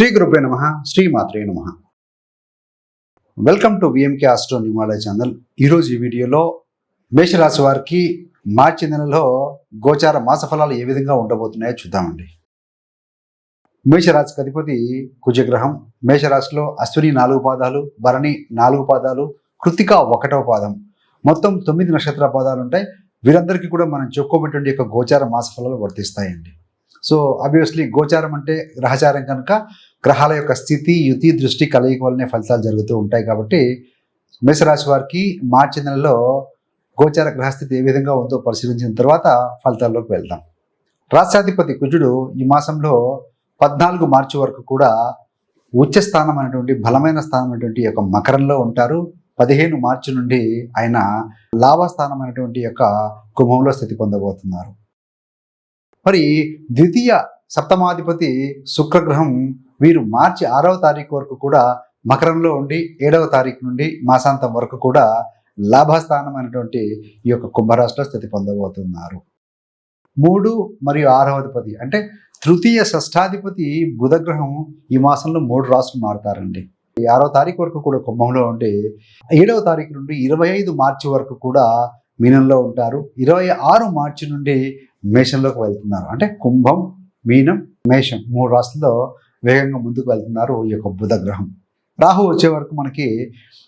శ్రీ గురుపే నమ శ్రీ మాత్రే నమ. వెల్కమ్ టు విఎంకే ఆస్ట్రో నిమాలయ ఛానల్ ఈరోజు ఈ వీడియోలో మేషరాశి వారికి మార్చి నెలలో గోచార మాస ఫలాలు ఏ విధంగా ఉండబోతున్నాయో చూద్దామండి. మేషరాశికి అధిపతి కుజగ్రహం. మేషరాశిలో అశ్విని నాలుగు పాదాలు భరణి నాలుగు పాదాలు కృతిక ఒకటవ పాదం. మొత్తం తొమ్మిది నక్షత్ర పాదాలు ఉంటాయి. వీరందరికీ కూడా మనం చెప్పుకోబెట్టిన యొక్క గోచార మాస ఫలాలు వర్తిస్తాయండి. సో అబ్వియస్లీ గోచారం అంటే గ్రహచారం కనుక గ్రహాల యొక్క స్థితి యుతి దృష్టి కలయిక వల్లనే ఫలితాలు జరుగుతూ ఉంటాయి కాబట్టి మేషరాశి వారికి మార్చి నెలలో గోచార గ్రహస్థితి ఏ విధంగా ఉందో పరిశీలించిన తర్వాత ఫలితాల్లోకి వెళ్దాం. రాష్ట్రాధిపతి కుజుడు ఈ మాసంలో పద్నాలుగు మార్చి వరకు కూడా ఉచ్చ స్థానం అనేటువంటి బలమైన స్థానం అనేటువంటి యొక్క మకరంలో ఉంటారు. పదిహేను మార్చి నుండి ఆయన లాభస్థానం అనేటువంటి యొక్క కుంభంలో స్థితి పొందబోతున్నారు. మరి ద్వితీయ సప్తమాధిపతి శుక్రగ్రహం వీరు మార్చి ఆరవ తారీఖు వరకు కూడా మకరంలో ఉండి ఏడవ తారీఖు నుండి మాసాంతం వరకు కూడా లాభస్థానం అనేటువంటి ఈ యొక్క కుంభరాశిలో స్థితి పొందబోతున్నారు. మూడు మరియు ఆరవధిపతి అంటే తృతీయ షష్టాధిపతి బుధగ్రహం ఈ మాసంలో మూడు రాసులు మారుతారండి. ఆరవ తారీఖు వరకు కూడా కుంభంలో ఉండి ఏడవ తారీఖు నుండి ఇరవై ఐదు మార్చి వరకు కూడా మీనంలో ఉంటారు. ఇరవై ఆరు మార్చి నుండి మేషంలోకి వెళ్తున్నారు. అంటే కుంభం మీనం మేషం మూడు రాష్ట్రంలో వేగంగా ముందుకు వెళ్తున్నారు ఈ యొక్క బుధ గ్రహం. రాహు వచ్చే వరకు మనకి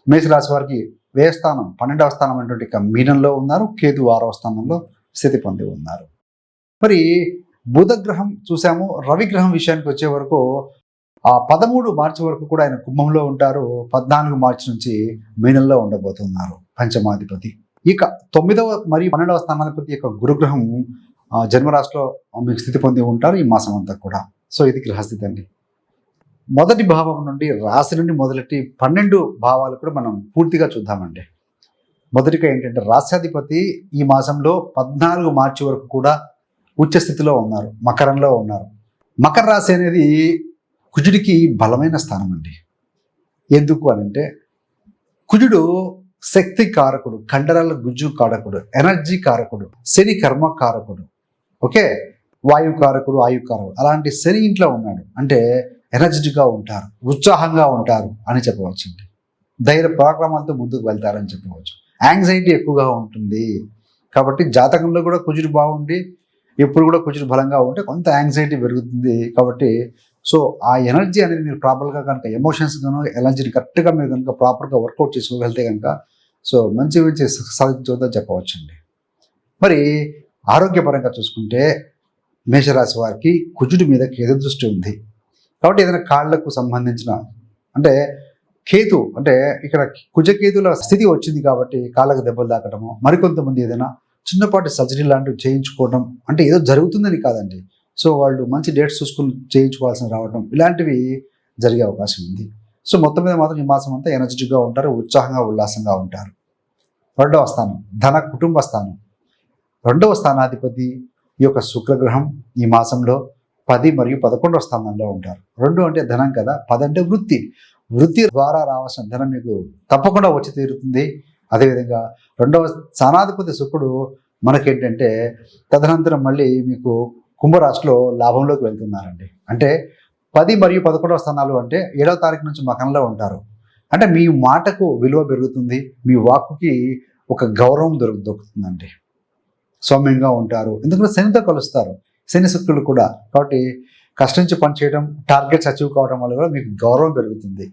మేషరాశి వారికి వ్యయ స్థానం పన్నెండవ స్థానం అనేటువంటి మీనంలో ఉన్నారు. కేతు ఆరవ స్థానంలో స్థితి పొంది ఉన్నారు. మరి బుధ గ్రహం చూసాము. రవి గ్రహం విషయానికి వచ్చే వరకు ఆ పదమూడు మార్చి వరకు కూడా ఆయన కుంభంలో ఉంటారు. పద్నాలుగు మార్చి నుంచి మీనంలో ఉండబోతున్నారు పంచమాధిపతి. ఇక తొమ్మిదవ మరియు పన్నెండవ స్థానాధిపతి యొక్క గురుగ్రహం జన్మరాశిలో మీకు స్థితి పొంది ఉంటారు ఈ మాసం అంతా కూడా. సో ఇది గ్రహస్థితి అండి. మొదటి భావం నుండి రాశి నుండి మొదలెట్టి పన్నెండు భావాలు కూడా మనం పూర్తిగా చూద్దామండి. మొదటిగా ఏంటంటే రాశ్యాధిపతి ఈ మాసంలో పద్నాలుగు మార్చి వరకు కూడా ఉచ్చ స్థితిలో ఉన్నారు మకరంలో ఉన్నారు. మకర రాశి అనేది కుజుడికి బలమైన స్థానం అండి ఎందుకు అని అంటే కుజుడు శక్తి కారకుడు కండరాల గుజ్జు కారకుడు ఎనర్జీ కారకుడు శని కర్మ కారకుడు ఓకే? వాయు కారకుడు ఆయు కారకుడు అలాంటి శని ఇంట్లో ఉన్నాడు. అంటే ఎనర్జెటిక్గా ఉంటారు ఉత్సాహంగా ఉంటారు అని చెప్పవచ్చండి. ధైర్య పరాక్రమాలతో ముందుకు వెళ్తారని చెప్పవచ్చు. యాంగ్జైటీ ఎక్కువగా ఉంటుంది. కాబట్టి జాతకంలో కూడా కుజుడు బాగుండి ఎప్పుడు కూడా కుజుడు బలంగా ఉంటే కొంత యాంగ్జైటీ పెరుగుతుంది కాబట్టి సో ఆ ఎనర్జీ అనేది మీరు ప్రాపర్గా కనుక ఎమోషన్స్ గాను ఎనర్జీని కరెక్ట్గా మీరు కనుక ప్రాపర్గా వర్కౌట్ చేసుకోగలిగితే కనుక సో మంచి మంచి సాధించవద్దని చెప్పవచ్చండి. మరి ఆరోగ్యపరంగా చూసుకుంటే మేషరాశి వారికి కుజుడి మీద కేద దృష్టి ఉంది. కాబట్టి ఏదైనా కాళ్ళకు సంబంధించిన అంటే కేతు అంటే ఇక్కడ కుజకేతుల స్థితి వచ్చింది కాబట్టి కాళ్ళకు దెబ్బలు తాకటము మరికొంతమంది ఏదైనా చిన్నపాటి సర్జరీ లాంటివి చేయించుకోవడం అంటే ఏదో జరుగుతుందని కాదండి. సో వాళ్ళు మంచి డేట్స్ చూసుకుని చేయించుకోవాల్సిన రావడం ఇలాంటివి జరిగే అవకాశం ఉంది. సో మొత్తం మీద మాత్రం ఈ మాసం అంతా ఎనర్జెటిక్గా ఉంటారు ఉత్సాహంగా ఉల్లాసంగా ఉంటారు. రెండవ స్థానం ధన కుటుంబ స్థానం. రెండవ స్థానాధిపతి ఈ యొక్క శుక్రగ్రహం ఈ మాసంలో పది మరియు పదకొండవ స్థానంలో ఉంటారు. రెండు అంటే ధనం కదా? పది అంటే వృత్తి. వృత్తి ద్వారా రావాల్సిన ధనం మీకు తప్పకుండా వచ్చి తీరుతుంది. అదేవిధంగా రెండవ స్థానాధిపతి శుక్రుడు మనకేంటంటే తదనంతరం మళ్ళీ మీకు కుంభరాశిలో లాభంలోకి వెళ్తున్నారండి. అంటే పది మరియు పదకొండవ స్థానాలు అంటే ఏడవ తారీఖు నుంచి మకంలో ఉంటారు. అంటే మీ మాటకు విలువ పెరుగుతుంది. మీ వాక్కుకి ఒక గౌరవం దొరుకు దొరుకుతుందండి. సౌమ్యంగా ఉంటారు. ఎందుకంటే శనితో కలుస్తారు. శని శుక్రులు కూడా. కాబట్టి కష్టించి పనిచేయడం టార్గెట్స్ అచీవ్ కావడం వల్ల కూడా మీకు గౌరవం పెరుగుతుంది.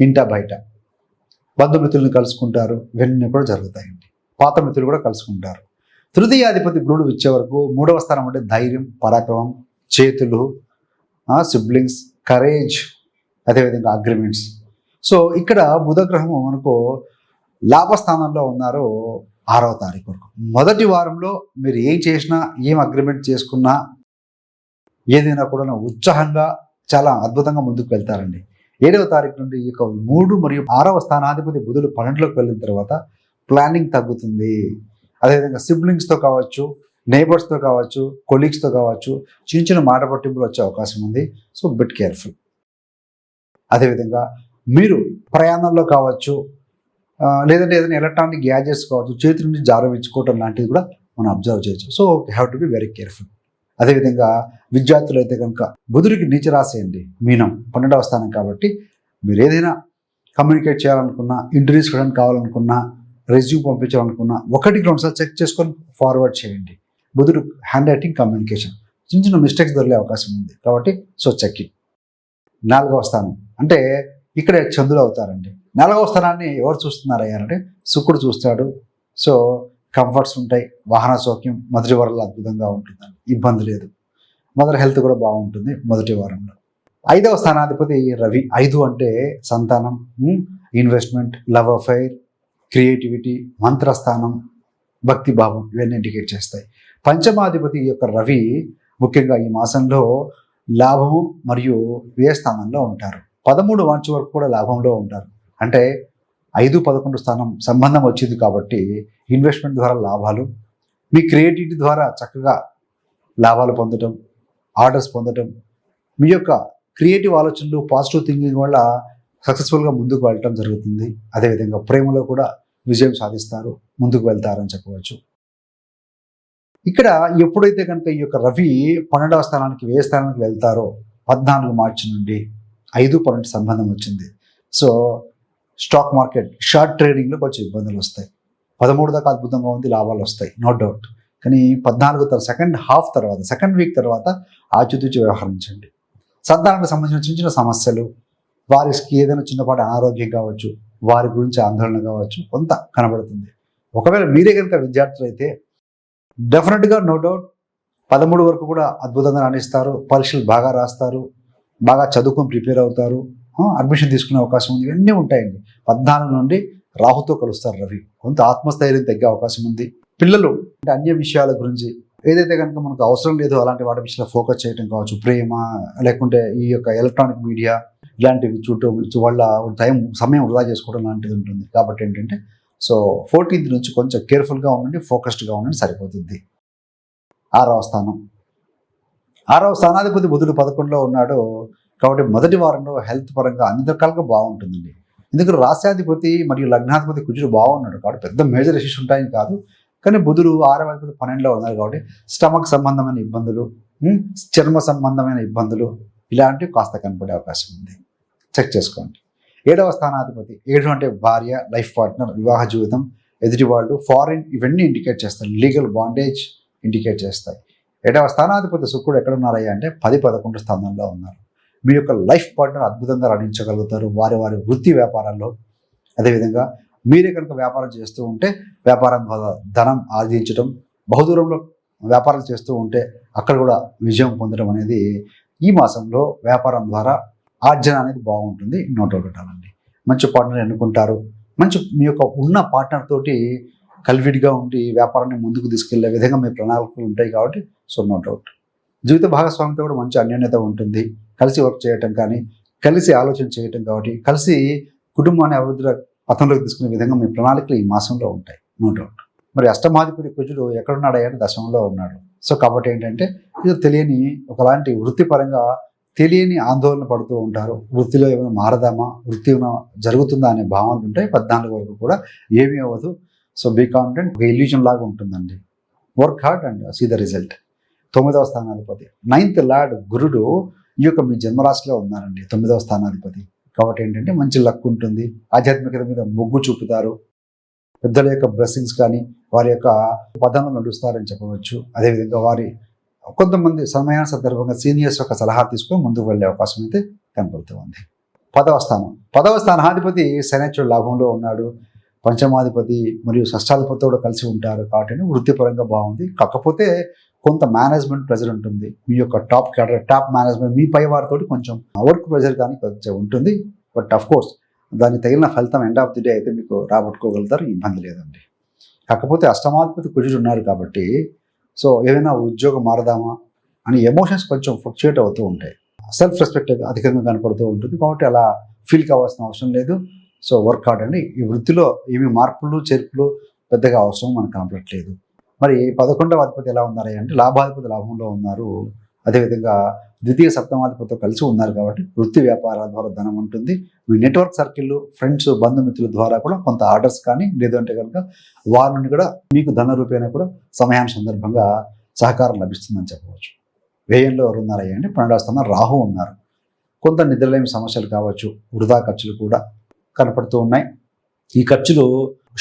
ఇంట బయట. బంధుమిత్రులను కలుసుకుంటారు ఇవన్నీ కూడా జరుగుతాయండి. పాత మిత్రులు కూడా కలుసుకుంటారు. తృతీయాధిపతి గురుడు ఇచ్చే వరకు మూడవ స్థానం అంటే ధైర్యం పరాక్రమం చేతులు సిబ్లింగ్స్ కరేజ్ అదేవిధంగా అగ్రిమెంట్స్ సో ఇక్కడ బుధగ్రహము మనకు లాభస్థానంలో ఉన్నారు ఆరవ తారీఖు వరకు. మొదటి వారంలో మీరు ఏం చేసినా ఏం అగ్రిమెంట్ చేసుకున్నా ఏదైనా కూడా ఉత్సాహంగా చాలా అద్భుతంగా ముందుకు వెళ్తారండి. ఏడవ తారీఖు నుండి ఈ యొక్క మూడు మరియు ఆరవ స్థానాధిపతి బుధుడు పన్నెండులోకి వెళ్ళిన తర్వాత ప్లానింగ్ తగ్గుతుంది. అదేవిధంగా సిబ్లింగ్స్తో కావచ్చు నేబర్స్తో కావచ్చు కొలీగ్స్తో కావచ్చు చిన్న చిన్న మాట పట్టింపులు వచ్చే అవకాశం ఉంది. సో బిట్ కేర్ఫుల్ అదేవిధంగా మీరు ప్రయాణంలో కావచ్చు లేదంటే ఏదైనా ఎలక్ట్రానిక్ గ్యాజెట్స్ కావచ్చు చేతి నుండి జారవించుకోవటం లాంటిది లాంటివి కూడా మనం అబ్జర్వ్ చేయొచ్చు. So have to be very careful అదేవిధంగా విద్యార్థులు అయితే కనుక బుధుడికి నీచ రాశి అండి మీనం పన్నెండవ స్థానం కాబట్టి మీరు ఏదైనా కమ్యూనికేట్ చేయాలనుకున్నా ఇంటర్వ్యూస్ ఇవ్వడానికి కావాలనుకున్నా రెజ్యూమ్ పంపించాలనుకున్నా ఒకటికి రెండుసార్లు చెక్ చేసుకొని ఫార్వర్డ్ చేయండి. బుధుడు హ్యాండ్ రైటింగ్ కమ్యూనికేషన్ చిన్న చిన్న మిస్టేక్స్ దొరికే అవకాశం ఉంది కాబట్టి సో చెక్కింగ్ నాలుగవ స్థానం. అంటే ఇక్కడే చంద్రులు అవుతారండి. నాలుగవ స్థానాన్ని ఎవరు చూస్తున్నారు అయ్యారంటే శుక్రుడు చూస్తాడు. సో కంఫర్ట్స్ ఉంటాయి వాహన సౌఖ్యం మొదటి వారంలో అద్భుతంగా ఉంటుందండి ఇబ్బంది లేదు. మదర్ హెల్త్ కూడా బాగుంటుంది మొదటి వారంలో. ఐదవ స్థానాధిపతి రవి. ఐదు అంటే సంతానం ఇన్వెస్ట్మెంట్ లవ్ అఫైర్ క్రియేటివిటీ మంత్రస్థానం భక్తి భావం ఇవన్నీ ఇండికేట్ చేస్తాయి. పంచమాధిపతి యొక్క రవి ముఖ్యంగా ఈ మాసంలో లాభము మరియు వ్యయస్థానంలో ఉంటారు. పదమూడు మార్చి వరకు కూడా లాభంలో ఉంటారు. అంటే ఐదు పదకొండు స్థానం సంబంధం వచ్చింది కాబట్టి ఇన్వెస్ట్మెంట్ ద్వారా లాభాలు మీ క్రియేటివిటీ ద్వారా చక్కగా లాభాలు పొందటం ఆర్డర్స్ పొందటం మీ యొక్క క్రియేటివ్ ఆలోచనలు పాజిటివ్ థింకింగ్ వల్ల సక్సెస్ఫుల్గా ముందుకు వెళ్ళటం జరుగుతుంది. అదేవిధంగా ప్రేమలో కూడా విజయం సాధిస్తారు ముందుకు వెళ్తారని చెప్పవచ్చు. ఇక్కడ ఎప్పుడైతే కనుక ఈ యొక్క రవి పన్నెండవ స్థానానికి ఏ స్థానానికి వెళ్తారో పద్నాలుగు మార్చి నుండి ఐదు పన్నెండు సంబంధం వచ్చింది. సో స్టాక్ మార్కెట్ షార్ట్ ట్రేడింగ్లో కొంచెం ఇబ్బందులు వస్తాయి. పదమూడు దాకా అద్భుతంగా ఉంది లాభాలు వస్తాయి నో డౌట్ కానీ పద్నాలుగు తర్వాత సెకండ్ హాఫ్ తర్వాత సెకండ్ వీక్ తర్వాత ఆచితూచి వ్యవహరించండి. సంతానానికి సంబంధించిన చిన్న చిన్న సమస్యలు వారికి ఏదైనా చిన్నపాటి అనారోగ్యం కావచ్చు వారి గురించి ఆందోళన కావచ్చు కొంత కనబడుతుంది. ఒకవేళ మీరే కనుక విద్యార్థులు అయితే డెఫినెట్గా నో డౌట్ పదమూడు వరకు కూడా అద్భుతంగా రాణిస్తారు పరీక్షలు బాగా రాస్తారు బాగా చదువుకొని ప్రిపేర్ అవుతారు. అడ్మిషన్ తీసుకునే అవకాశం ఉంది. ఇవన్నీ ఉంటాయండి. పద్నాలుగు నుండి రాహుతో కలుస్తారు రవి. కొంత ఆత్మస్థైర్యం తగ్గే అవకాశం ఉంది. పిల్లలు అంటే అన్య విషయాల గురించి ఏదైతే కనుక మనకు అవసరం లేదో అలాంటి వాటి విషయంలో ఫోకస్ చేయడం కావచ్చు. ప్రేమ లేకుంటే ఈ యొక్క ఎలక్ట్రానిక్ మీడియా ఇలాంటివి చూడటం వాళ్ళ టైం సమయం వృధా చేసుకోవడం లాంటిది ఉంటుంది. కాబట్టి ఏంటంటే సో ఫోర్టీన్త్ నుంచి కొంచెం కేర్ఫుల్గా ఉండండి ఫోకస్డ్గా ఉండండి సరిపోతుంది. ఆరవ స్థానం. ఆరవ స్థానాధిపతి బుధుడు పదకొండులో ఉన్నాడు కాబట్టి మొదటి వారంలో హెల్త్ పరంగా అన్ని రకాలుగా బాగుంటుందండి. ఎందుకంటే రాష్ట్రాధిపతి మరియు లగ్నాధిపతి కుజుడు బాగున్నాడు కాబట్టి పెద్ద మేజర్ ఇష్యూస్ ఉంటాయని కాదు. కానీ బుధుడు ఆరవ అధిపతి పన్నెండులో ఉన్నారు కాబట్టి స్టమక్ సంబంధమైన ఇబ్బందులు చర్మ సంబంధమైన ఇబ్బందులు ఇలాంటివి కాస్త కనపడే అవకాశం ఉంది. చెక్ చేసుకోండి. ఏడవ స్థానాధిపతి ఏడు అంటే భార్య లైఫ్ పార్ట్నర్ వివాహ జీవితం ఎదుటివాళ్ళు ఫారిన్ ఇవన్నీ ఇండికేట్ చేస్తాయి. లీగల్ బాండేజ్ ఇండికేట్ చేస్తాయి. ఏడవ స్థానాధిపతి శుక్రుడు ఎక్కడ ఉన్నారయ్యా అంటే పది పదకొండు స్థానంలో ఉన్నారు. మీ యొక్క లైఫ్ పార్ట్నర్ అద్భుతంగా రాణించగలుగుతారు. వారి వారి వృత్తి వ్యాపారాల్లో అదేవిధంగా మీరే కనుక వ్యాపారం చేస్తూ ఉంటే వ్యాపారం ద్వారా ధనం ఆర్జించడం బహుదూరంలో వ్యాపారాలు చేస్తూ ఉంటే అక్కడ కూడా విజయం పొందడం అనేది ఈ మాసంలో వ్యాపారం ద్వారా ఆర్జన అనేది బాగుంటుంది. నోట్ పెట్టాలండి. మంచి పార్ట్నర్ ఎన్నుకుంటారు. మంచి మీ యొక్క ఉన్న పార్ట్నర్ తోటి కలివిడిగా ఉండి వ్యాపారాన్ని ముందుకు తీసుకెళ్ళే విధంగా మీ ప్రణాళికలు ఉంటాయి కాబట్టి సో నో డౌట్. జీవిత భాగస్వామితో కూడా మంచి అన్యోన్యత ఉంటుంది. కలిసి వర్క్ చేయటం కానీ కలిసి ఆలోచన చేయటం కాబట్టి కలిసి కుటుంబాన్ని అభివృద్ధి పథంలోకి తీసుకునే విధంగా మీ ప్రణాళికలు ఈ మాసంలో ఉంటాయి. No doubt. మరి అష్టమాధిపతి కుజుడు ఎక్కడున్నాడు అంటే దశంలో ఉన్నాడు. సో కాబట్టి ఏంటంటే ఇది తెలియని ఒకలాంటి వృత్తిపరంగా తెలియని ఆందోళన పడుతూ ఉంటారు. వృత్తిలో ఏమైనా మారదామా? వృత్తి జరుగుతుందా అనే భావనలు ఉంటాయి. పద్నాలుగు వరకు కూడా ఏమీ అవ్వదు. సో బీ కాన్ఫిడెంట్ ఒక ఇల్యూజన్ లాగా ఉంటుందండి. Work hard and see the result తొమ్మిదవ స్థానాధిపతి. నైన్త్ లార్డ్ గురుడు ఈ యొక్క మీ జన్మరాశిలో ఉన్నారండి. తొమ్మిదవ స్థానాధిపతి. కాబట్టి ఏంటంటే మంచి లక్ ఉంటుంది. ఆధ్యాత్మికత మీద మొగ్గు చూపుతారు. పెద్దల యొక్క బ్లెస్సింగ్స్ కానీ వారి యొక్క పదంలో నడుస్తారని చెప్పవచ్చు. అదేవిధంగా వారి కొంతమంది సమయాన సందర్భంగా సీనియర్స్ యొక్క సలహా తీసుకొని ముందుకు వెళ్ళే అవకాశం అయితే కనపడుతూ ఉంది. పదవ స్థానం. పదవ స్థానాధిపతి శనేశ్వరుడు లాభంలో ఉన్నాడు. పంచమాధిపతి మరియు షష్టాధిపతితోడు కూడా కలిసి ఉంటారు కాబట్టి వృత్తిపరంగా బాగుంది. కాకపోతే కొంత మేనేజ్మెంట్ ప్రెజర్ ఉంటుంది. మీ యొక్క టాప్ క్యాడర్ టాప్ మేనేజ్మెంట్ మీ పై వారితో కొంచెం వర్క్ ప్రెజర్ కానీ కొంచెం ఉంటుంది. బట్ అఫ్ కోర్స్ దానికి తగిలిన ఫలితం ఎండ్ ఆఫ్ ది డే అయితే మీకు రాబట్టుకోగలుగుతారు. ఇబ్బంది లేదండి. కాకపోతే అష్టమాధిపతి కుజుడు ఉన్నారు కాబట్టి సో ఏదైనా ఉద్యోగం మారదామా అని ఎమోషన్స్ కొంచెం ఫ్లక్చుయేట్ అవుతూ ఉంటాయి. సెల్ఫ్ రెస్పెక్ట్ అధికంగా కనపడుతూ ఉంటుంది కాబట్టి అలా ఫీల్ కావాల్సిన అవసరం లేదు. సో వర్క్ హార్డ్ అండి. ఈ వృత్తిలో ఏమి మార్పులు చేర్పులు పెద్దగా అవసరం మనకు కనపడట్లేదు. మరి పదకొండవ అధిపతి ఎలా ఉన్నారు అంటే లాభాధిపతి లాభంలో ఉన్నారు. అదేవిధంగా ద్వితీయ సప్తమాధిపతితో కలిసి ఉన్నారు కాబట్టి వృత్తి వ్యాపారాల ద్వారా ధనం ఉంటుంది. మీ నెట్వర్క్ సర్కిల్ ఫ్రెండ్స్ బంధుమిత్రుల ద్వారా కూడా కొంత ఆర్డర్స్ కానీ లేదంటే కనుక వారి నుండి కూడా మీకు ధన రూపేణ కూడా సమయాన్ని సందర్భంగా సహకారం లభిస్తుందని చెప్పవచ్చు. వ్యయంలో ఎవరు ఉన్నారయ్యా అంటే పన్నెండవ స్థానం రాహు ఉన్నారు. కొంత నిద్రలేమి సమస్యలు కావచ్చు వృధా ఖర్చులు కూడా కనపడుతూ ఉన్నాయి. ఈ ఖర్చులు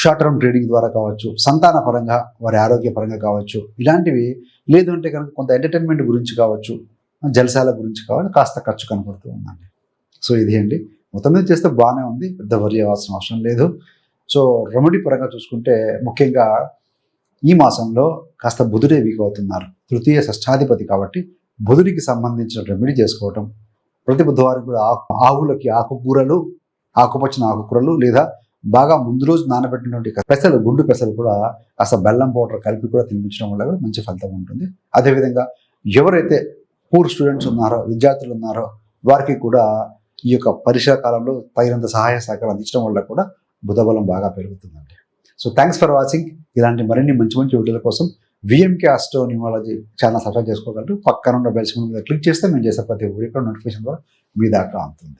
షార్ట్ టర్మ్ ట్రేడింగ్ ద్వారా కావచ్చు సంతాన పరంగా వారి ఆరోగ్య పరంగా కావచ్చు ఇలాంటివి లేదు అంటే కనుక కొంత ఎంటర్టైన్మెంట్ గురించి కావచ్చు జలసాల గురించి కావాలి కాస్త ఖర్చు కనపడుతూ ఉందండి. సో ఇది అండి. మొత్తం మీద చేస్తే బాగానే ఉంది. పెద్ద వరి అవ్వాల్సిన అవసరం లేదు. సో రెమెడీ పరంగా చూసుకుంటే ముఖ్యంగా ఈ మాసంలో కాస్త బుధుడే వీక్ అవుతున్నారు. తృతీయ షష్టాధిపతి కాబట్టి బుధుడికి సంబంధించిన రెమెడీ చేసుకోవటం ప్రతి బుధవారం కూడా ఆకు ఆవులకి ఆకుకూరలు ఆకుపచ్చిన ఆకుకూరలు లేదా బాగా ముందు రోజు నానబెట్టినటువంటి పెసలు గుండు పెసలు కూడా అసలు బెల్లం పౌడర్ కలిపి కూడా తినిపించడం వల్ల కూడా మంచి ఫలితం ఉంటుంది. అదేవిధంగా ఎవరైతే పూర్ స్టూడెంట్స్ ఉన్నారో విద్యార్థులు ఉన్నారో వారికి కూడా ఈ యొక్క పరీక్షా కాలంలో తగినంత సహాయ సహకారం అందించడం వల్ల కూడా బుధబలం బాగా పెరుగుతుందండి. సో థ్యాంక్స్ ఫర్ వాచింగ్ ఇలాంటి మరిన్ని మంచి మంచి వీడియోల కోసం VMK astro numerology channel subscribe చేసుకోగలరు. పక్కన ఉన్న బెల్స్ మీద క్లిక్ చేస్తే మేము చేసే ప్రతి వీడియో నోటిఫికేషన్ ద్వారా మీ దాకా అందుతుంది